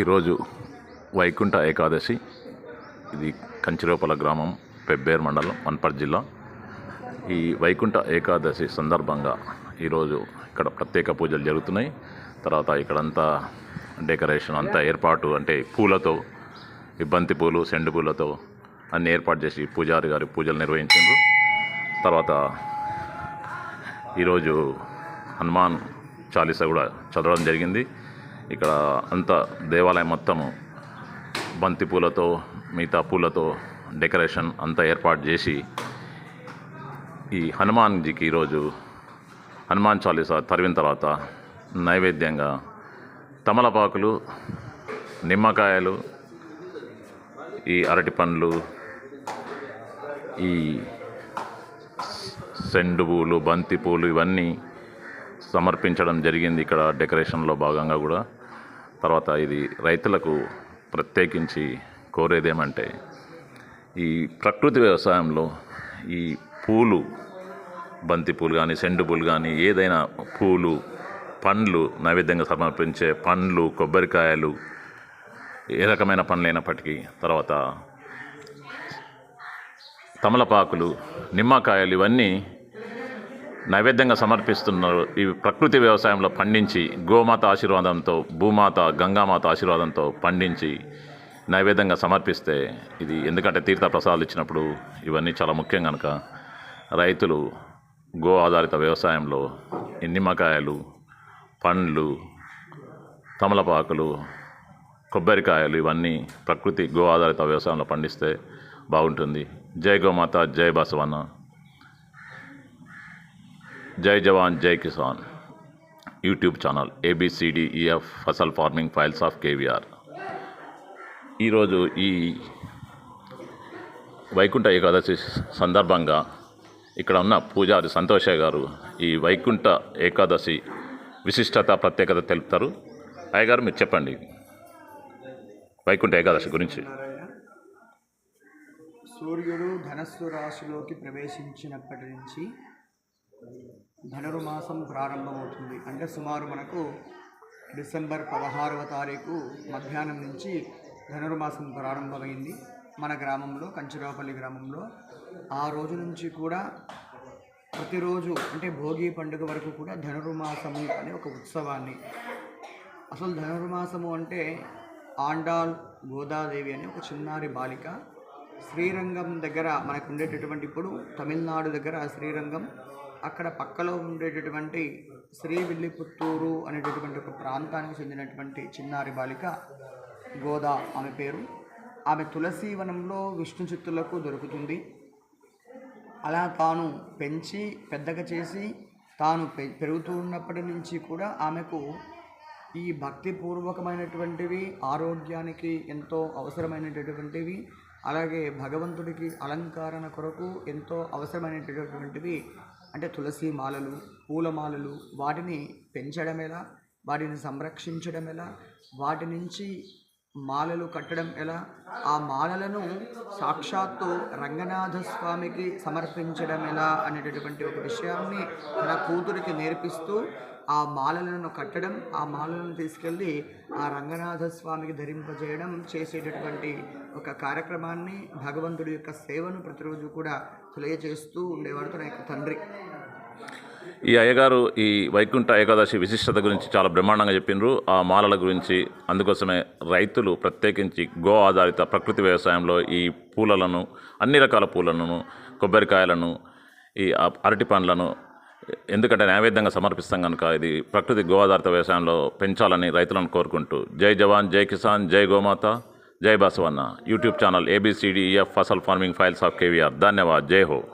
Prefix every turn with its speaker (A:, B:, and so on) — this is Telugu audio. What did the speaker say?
A: ఈరోజు వైకుంఠ ఏకాదశి. ఇది కంచిలోపల గ్రామం పెబ్బేరు మండలం వన్పర్ జిల్లా. ఈ వైకుంఠ ఏకాదశి సందర్భంగా ఈరోజు ఇక్కడ ప్రత్యేక పూజలు జరుగుతున్నాయి. తర్వాత ఇక్కడంతా డెకరేషన్ అంతా ఏర్పాటు అంటే పూలతో ఈ బంతి పూలు సెండు పూలతో అన్ని ఏర్పాటు చేసి పూజారి గారి పూజలు నిర్వహించారు తర్వాత ఈరోజు హనుమాన్ చాలీసా కూడా చదవడం జరిగింది. ఇక్కడ అంతా దేవాలయం మొత్తము బంతి పూలతో మిగతా పూలతో డెకరేషన్ అంతా ఏర్పాటు చేసి ఈ హనుమాన్జీకి ఈరోజు హనుమాన్ చాలీసా తరివిన తర్వాత నైవేద్యంగా తమలపాకులు నిమ్మకాయలు ఈ అరటి పండ్లు ఈ సెండు పూలు బంతి పూలు ఇవన్నీ సమర్పించడం జరిగింది ఇక్కడ డెకరేషన్లో భాగంగా కూడా. తర్వాత ఇది రైతులకు ప్రత్యేకించి కోరేదేమంటే ఈ ప్రకృతి వ్యవసాయంలో ఈ పూలు బంతి పూలు కానీ సెండు పూలు కానీ ఏదైనా పూలు పండ్లు నైవేద్యంగా సమర్పించే పండ్లు కొబ్బరికాయలు ఏ రకమైన పండ్లు అయినప్పటికీ తర్వాత తమలపాకులు నిమ్మకాయలు ఇవన్నీ నైవేద్యంగా సమర్పిస్తున్నారు. ఈ ప్రకృతి వ్యవసాయంలో పండించి గోమాత ఆశీర్వాదంతో భూమాత గంగామాత ఆశీర్వాదంతో పండించి నైవేద్యంగా సమర్పిస్తే ఇది ఎందుకంటే తీర్థ ప్రసాదాలు ఇచ్చినప్పుడు ఇవన్నీ చాలా ముఖ్యం కనుక రైతులు గో ఆధారిత వ్యవసాయంలో నిమ్మకాయలు పండ్లు తమలపాకులు కొబ్బరికాయలు ఇవన్నీ ప్రకృతి గో ఆధారిత వ్యవసాయంలో పండిస్తే బాగుంటుంది. జై గోమాత జై బసవన్న. జై జవాన్ జై Kisan. YouTube channel A B C D E F Fasal farming files of KVR ఈరోజు ఈ వైకుంఠ ఏకాదశి సందర్భంగా ఇక్కడ ఉన్న పూజారి సంతోష గారు ఈ వైకుంఠ ఏకాదశి విశిష్టత ప్రత్యేకత తెలుపుతారు. అయ్యగారు మీరు చెప్పండి వైకుంఠ ఏకాదశి గురించి.
B: సూర్యుడు ధనస్సు రాశిలోకి ప్రవేశించినప్పటి నుంచి ధనుర్మాసం ప్రారంభమవుతుంది. అంటే సుమారు మనకు డిసెంబర్ పదహారవ తారీఖు మధ్యాహ్నం నుంచి ధనుర్మాసం ప్రారంభమైంది మన గ్రామంలో కంచిరాపల్లి గ్రామంలో. ఆ రోజు నుంచి కూడా ప్రతిరోజు అంటే భోగి పండుగ వరకు కూడా ధనుర్మాసము అనే ఒక ఉత్సవాన్ని. అసలు ధనుర్మాసము అంటే ఆండాల్ గోదాదేవి అనే ఒక చిన్నారి బాలిక శ్రీరంగం దగ్గర మనకు ఉండేటటువంటి ఇప్పుడు తమిళనాడు దగ్గర శ్రీరంగం అక్కడ పక్కలో ఉండేటటువంటి శ్రీ విల్లిపుత్తూరు అనేటటువంటి ఒక ప్రాంతానికి చెందినటువంటి చిన్నారి బాలిక గోదా ఆమె పేరు. ఆమె తులసీవనంలో విష్ణు చిత్తులకు దొరుకుతుంది. అలా తాను పెంచి పెద్దగా చేసి తాను పె- పెరుగుతూ ఉన్నప్పటి నుంచి కూడా ఆమెకు ఈ భక్తిపూర్వకమైనటువంటివి ఆరోగ్యానికి ఎంతో అవసరమైనటువంటివి అలాగే భగవంతుడికి అలంకరణ కొరకు ఎంతో అవసరమైనటువంటివి అంటే తులసి మాలలు పూలమాలలు వాటిని పెంచడం ఎలా వాటిని సంరక్షించడం ఎలా వాటి నుంచి మాలలు కట్టడం ఎలా? ఆ మాలలను సాక్షాత్తు రంగనాథ స్వామికి సమర్పించడం ఎలా అనేటటువంటి ఒక విషయాన్ని తన కూతురికి నేర్పిస్తూ ఆ మాలలను కట్టడం ఆ మాలలను తీసుకెళ్ళి ఆ రంగనాథ స్వామికి ధరింపజేయడం చేసేటటువంటి ఒక కార్యక్రమాన్ని భగవంతుడి యొక్క సేవను ప్రతిరోజు కూడా తెలియజేస్తూ ఉండేవాడు తన యొక్క తండ్రి.
A: ఈ అయ్యగారు ఈ వైకుంఠ ఏకాదశి విశిష్టత గురించి చాలా బ్రహ్మాండంగా చెప్పిండ్రు ఆ మాలల గురించి అందుకోసమే రైతులు ప్రత్యేకించి గో ఆధారిత ప్రకృతి వ్యవసాయంలో ఈ పూలలను అన్ని రకాల పూలను కొబ్బరికాయలను ఈ అరటి పండ్లను ఎందుకంటే నైవేద్యంగా సమర్పిస్తాం కనుక ఇది ప్రకృతి గోవాధారిత వ్యవసాయంలో పెంచాలని రైతులను కోరుకుంటూ. జై జవాన్ జై కిసాన్ జై గోమాత జై Basavanna. YouTube channel A B C D F Fasal farming files of KVR ధన్యవాద్. జై హో.